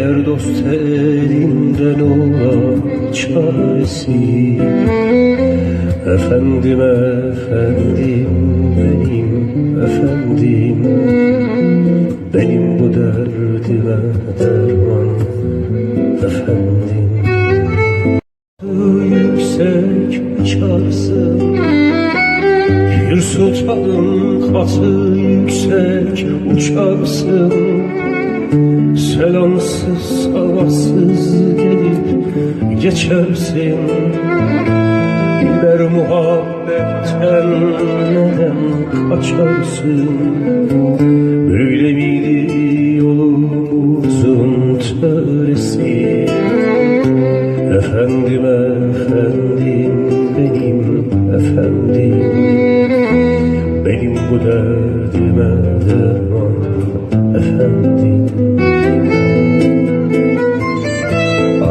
Meğer dost elinden olan çaresi Efendim efendim benim efendim Benim bu derdime derman efendim. Yüksek uçarsın Bir sultanın katı yüksek uçarsın Selamsız sabahsız gelip geçersin. Gider muhabbetten neden kaçarsın? Böyle miydi yolumuzun töresi Efendim efendim benim efendim. Benim bu derdime derman efendim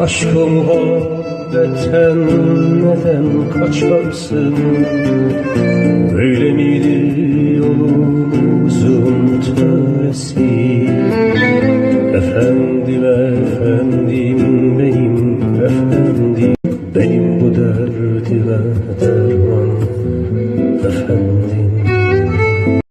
Aşkım muhabbetten neden kaçarsın Böyle miydi yolumuzun töresi Efendim efendim benim efendim. Benim bu derdime derman